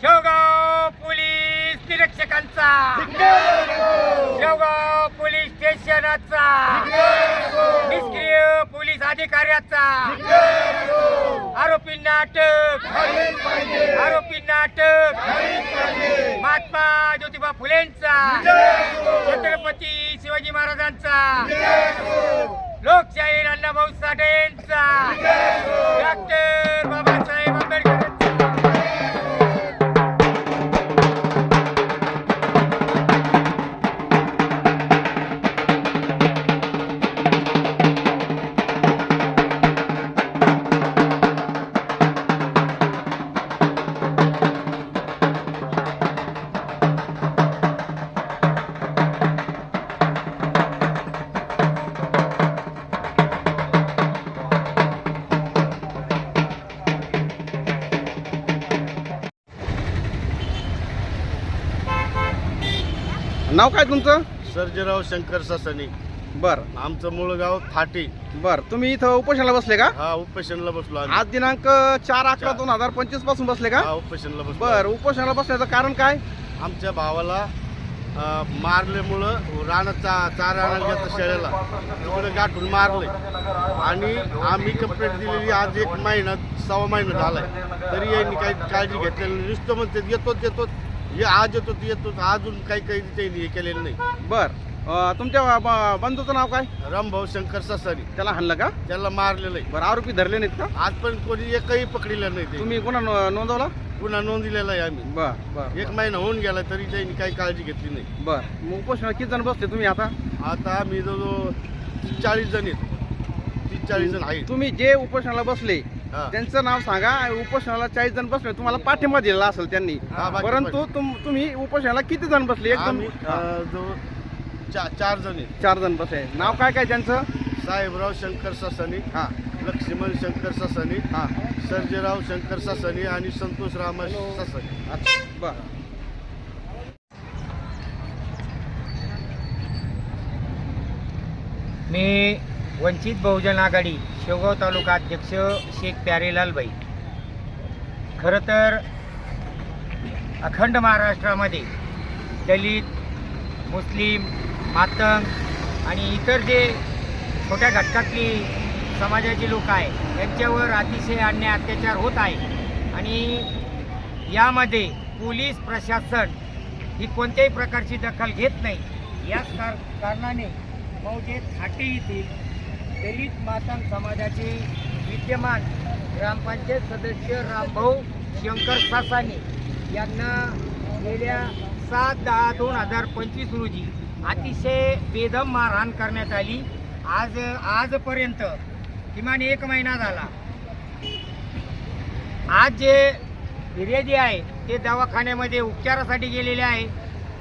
Shevgaon police निरीक्षकांचा. Shevgaon police स्टेशनाचा. निष्क्रिय पोलीस अधिकाऱ्याचा. आरोपींना अटक आरोपींना अटक महात्मा ज्योतिबा फुलेंचा. छत्रपती शिवाजी महाराजांचा. लोकशाही अण्णाभाऊ साठेंचा. डॉक्टर बाबासाहेब नाव काय तुमचं? सर्जेराव शंकर ससानी. बर. आमचं मूळ गाव थाटी. बर. तुम्ही इथं उपोषणाला बसले का? हा उपोषणला बसलो आम्ही. आज दिनांक चार अकरा दोन हजार पंचवीसपासून बसले का? हा उपोषणला बसलो बर उपोषणाला बसण्याचं कारण काय? आमच्या भावाला अं, मारल्यामुळं रानात चा चारा आणायला गेलं शेळ्याला. तिकडे गाठून मारले. आणि आम्ही कंप्लेंट दिलेली आज एक महिना सव्वा महिना झालाय. तरी यांनी काही काळजी घेतलेली नाही. नुसतं म्हणते येतो येतो हे आज येतो ते येतो अजून काही काही त्यांनी हे केलेलं नाही. बर. अं, तुमच्या ब- बंधूचं नाव काय? रामभाऊ शंकर ससानी त्याला हाणलं का? त्याला मारलेलं आहे. बरं आरोपी धरले नाहीत का? आज पण कोणी एकही पकडलेलं नाही ते. तुम्ही गुन्हा नो- नोंदवला? पुन्हा नोंदलेला आहे आम्ही. बर बर एक महिना होऊन गेला तरी त्यांनी काही काळजी घेतली नाही. बर. मग उपोषणाला किती जण बसले तुम्ही आता? आता आम्ही जवळ चाळीस जण आहेत. तीस चाळीस जण आहेत. तुम्ही जे उपोषणाला बसले. त्यांचं नाव सांगा. उपोषणाला चाळीस जण बसले. तुम्हाला पाठिंबा दिलेला असेल त्यांनी. हा, परंतु तुम तुम्ही उपोषणाला किती जण बसले? एकदम आम्ही अं, जवळ चा- चार जण चार जण बसले. नाव काय काय त्यांचं? साहेबराव शंकर ससानी हा. लक्ष्मण शंकर ससानी हा. सर्जेराव शंकर ससानी आणि संतोष राम ससानी. अच्छा. बर. मी वंचित बहुजन आघाडी शेवगाव तालुका अध्यक्ष शेख प्यारेलालबाई खरं तर अखंड महाराष्ट्रामध्ये दलित मुस्लिम मातंग आणि इतर जे छोट्या घटकातली समाजाची लोक आहे त्यांच्यावर अतिशय अन्याय अत्याचार होत आहे. आणि यामध्ये पोलीस प्रशासन ही कोणत्याही प्रकारची दखल घेत नाही. याच कार कारणाने मौजे थाटे येथील दलित मातंग समाजाचे विद्यमान ग्रामपंचायत सदस्य रामभाऊ शंकर सासाने यांना गेल्या सात दहा दोन हजार पंचवीस रोजी अतिशय बेदम मारहाण करण्यात आली. आज आजपर्यंत किमान एक महिना झाला. आज जे फिर्यादी आहे ते दवाखान्यामध्ये उपचारासाठी गेलेले आहे.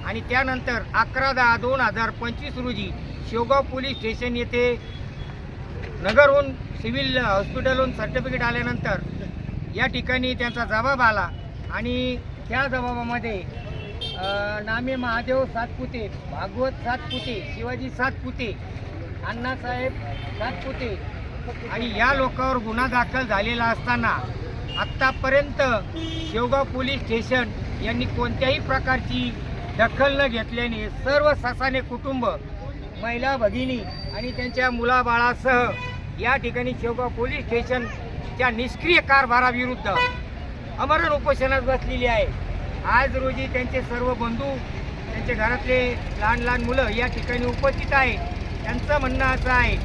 आणि त्यानंतर अकरा दहा दोन हजार पंचवीस रोजी शेवगाव पोलीस स्टेशन येथे नगरहून सिव्हिल हॉस्पिटलहून सर्टिफिकेट आल्यानंतर या ठिकाणी त्यांचा जबाब आला आणि त्या जबाबामध्ये नामे महादेव सातपुते भागवत सातपुते शिवाजी सातपुते अण्णासाहेब सातपुते आणि या लोकांवर गुन्हा दाखल झालेला असताना आत्तापर्यंत शेवगाव पोलीस स्टेशन यांनी कोणत्याही प्रकारची दखल न घेतल्याने सर्व ससाने कुटुंब महिला भगिनी आणि त्यांच्या मुलाबाळासह या ठिकाणी शेवगाव पोलीस स्टेशनच्या निष्क्रिय कारभाराविरुद्ध अमरण उपोषणात बसलेली आहे. आज रोजी त्यांचे सर्व बंधू त्यांचे घरातले लहान लहान मुलं या ठिकाणी उपस्थित आहेत. त्यांचं म्हणणं असं आहे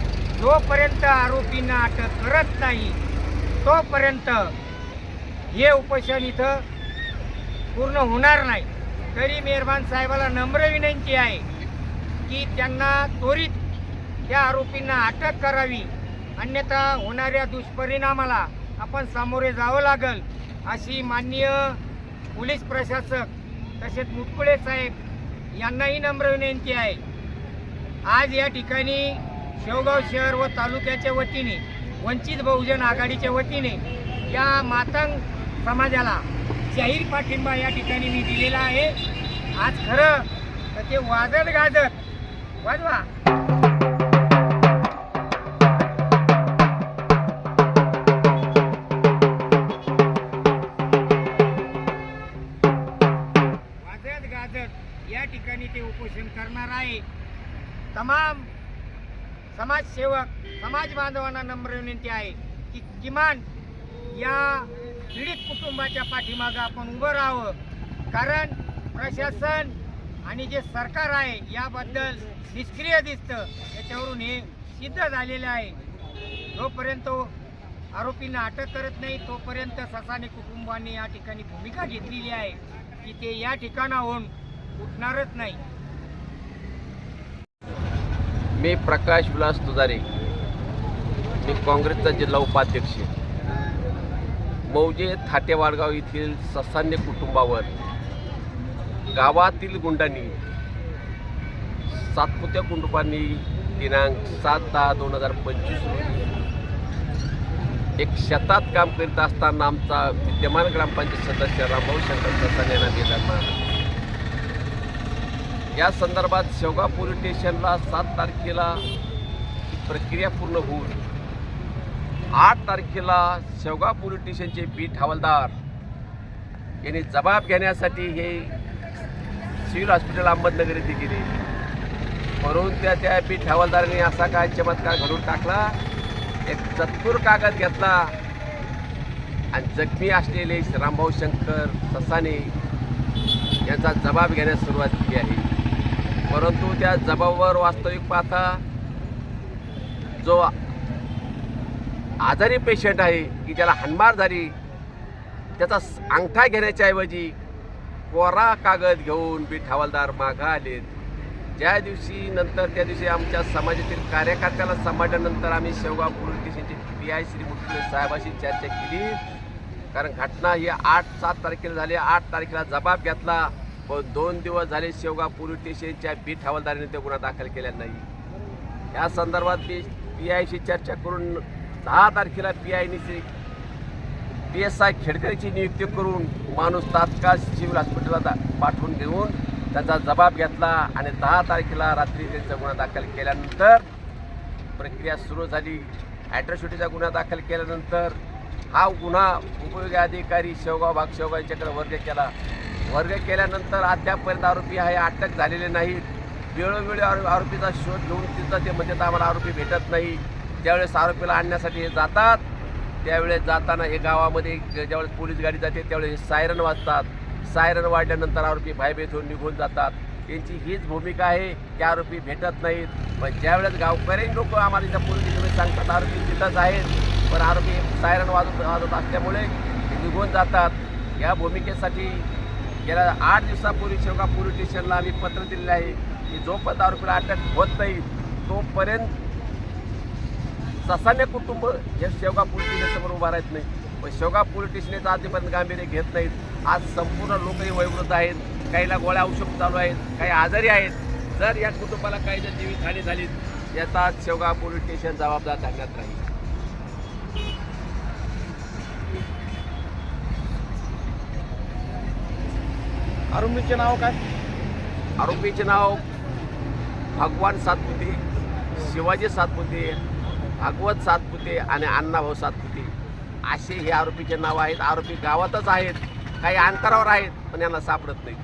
जोपर्यंत आरोपींना अटक करत नाही तोपर्यंत हे उपोषण इथं पूर्ण होणार नाही. तरी मेहरबान साहेबाला नम्र विनंती आहे की त्यांना त्वरित त्या आरोपींना अटक करावी. अन्यथा होणाऱ्या दुष्परिणामाला आपण सामोरे जावं लागल अशी माननीय पोलीस प्रशासक तसेच मुटकुळे साहेब यांनाही नम्र विनंती आहे. आज या ठिकाणी शेवगाव शहर व तालुक्याच्या वतीने वंचित बहुजन आघाडीच्या वतीने या मातंग समाजाला जाहीर पाठिंबा या ठिकाणी मी दिलेला आहे. आज खरं तर ते वाजत गाजत वाजवा. नाही. तमाम समाजसेवक समाज बांधवांना नम्र विनंती आहे की किमान या पीडित कुटुंबाच्या पाठीमागं आपण उभं राहावं. कारण प्रशासन आणि जे सरकार आहे याबद्दल निष्क्रिय दिसतं. याच्यावरून हे सिद्ध झालेलं आहे. जोपर्यंत आरोपींना अटक करत नाही तोपर्यंत ससाने कुटुंबाने या ठिकाणी भूमिका घेतलेली आहे की ते या ठिकाणाहून उठणारच नाही. मी प्रकाश विलास तुजारे. मी काँग्रेसचा जिल्हा उपाध्यक्ष. मौजे थाटेवाडगाव येथील ससान्य कुटुंबावर गावातील गुंडांनी सातपुत्या कुटुंबांनी दिनांक सात दहा दोन हजार पंचवीस रोजी एक शेतात काम करीत असताना आमचा विद्यमान ग्रामपंचायत सदस्य रामभाऊ शंकर ससाने यांना दिला मारला या संदर्भात शेवगाव पोलीस स्टेशनला सात तारखेला प्रक्रिया पूर्ण होऊन आठ तारखेला शेवगाव पोलीस स्टेशनचे बीट हवालदार यांनी जबाब घेण्यासाठी हे सिव्हिल हॉस्पिटल अहमदनगर येथे गेले. म्हणून त्या त्या बीट हवालदारांनी असा काय चमत्कार घडून टाकला? एक चतुर कागद घेतला आणि जखमी असलेले रामभाऊ शंकर ससाने यांचा जबाब घेण्यास सुरुवात केली आहे. परंतु त्या जबाबावर वास्तविक पाहता जो आजारी पेशंट आहे की ज्याला हानमार झाली त्याचा अंगठा घेण्याच्या ऐवजी कोरा कागद घेऊन बी हवालदार मागं आलेत. ज्या दिवशी नंतर त्या दिवशी आमच्या समाजातील कार्यकर्त्याला सांभाळल्यानंतर आम्ही शेवगाव पोलीस स्टेशनचे पी आय श्री मुटकुळे साहेबाशी चर्चा केली. कारण घटना ही आठ सात तारखेला झाली. आठ तारखेला जबाब घेतला. पण दोन दिवस झाले शेवगाव पोलीस स्टेशनच्या बीट हवालदारीने ते गुन्हा दाखल केला नाही. या संदर्भात मी पी आयशी चर्चा करून दहा तारखेला पी आयने पी एस आय खेडकरीची नियुक्ती करून माणूस तात्काळ सिव्हिल हॉस्पिटलला दा- पाठवून घेऊन त्याचा जबाब घेतला आणि दहा तारखेला रात्री त्यांचा गुन्हा दाखल केल्यानंतर प्रक्रिया सुरू झाली. ॲट्रॉसिटीचा गुन्हा दाखल केल्यानंतर हा गुन्हा उपयोगी अधिकारी शेवगाव भाग शेवगावच्याकडे वर्ग केला. वर्ग केल्यानंतर अद्यापपर्यंत आरोपी आहे अटक झालेले नाहीत वेळोवेळी आरो आरोपीचा शोध घेऊन तिथं ते म्हणजे आम्हाला आरोपी भेटत नाही. ज्यावेळेस आरोपीला आणण्यासाठी हे जातात त्यावेळेस जाताना हे गावामध्ये ज्यावेळेस पोलीस गाडी जाते त्यावेळेस सायरन वाजतात. सायरन वाढल्यानंतर आरोपी भयभीत होऊन निघून जातात. त्यांची हीच भूमिका आहे की आरोपी भेटत नाहीत. पण ज्यावेळेस गावकऱ्यांनी लोक आम्हाला इथं पोलीस स्टेशनमध्ये सांगतात आरोपी तिथंच आहेत. पण आरोपी सायरन वाजत वाजत असल्यामुळे ते निघून जातात. या भूमिकेसाठी गेल्या आठ दिवसापूर्वी शेवगा पोलीस स्टेशनला आम्ही पत्र दिलेलं आहे की जोपर्यंत आरोपीला अटक होत नाही तोपर्यंत ससान्य कुटुंब हे शेवगा पोलीस स्टेशनसमोर उभा राहत नाही. पण शेवगा पोलीस स्टेशनचं आजपर्यंत गांभीर्य घेत नाहीत. आज संपूर्ण लोकही वयोवृद्ध आहेत. काहीला गोळ्या औषध चालू आहेत. काही आजारी आहेत. जर या कुटुंबाला काही जर जीवितहानी झाली याचा शेवगा पोलीस स्टेशन जबाबदार धरण्यात राहील. आरोपीचे नाव काय? आरोपीचे नाव भगवान सातपुते शिवाजी सातपुते भागवत सातपुते आणि अण्णाभाऊ सातपुते. असे हे आरोपीचे नाव आहेत. आरोपी गावातच आहेत. काही अंतरावर आहेत पण यांना सापडत नाही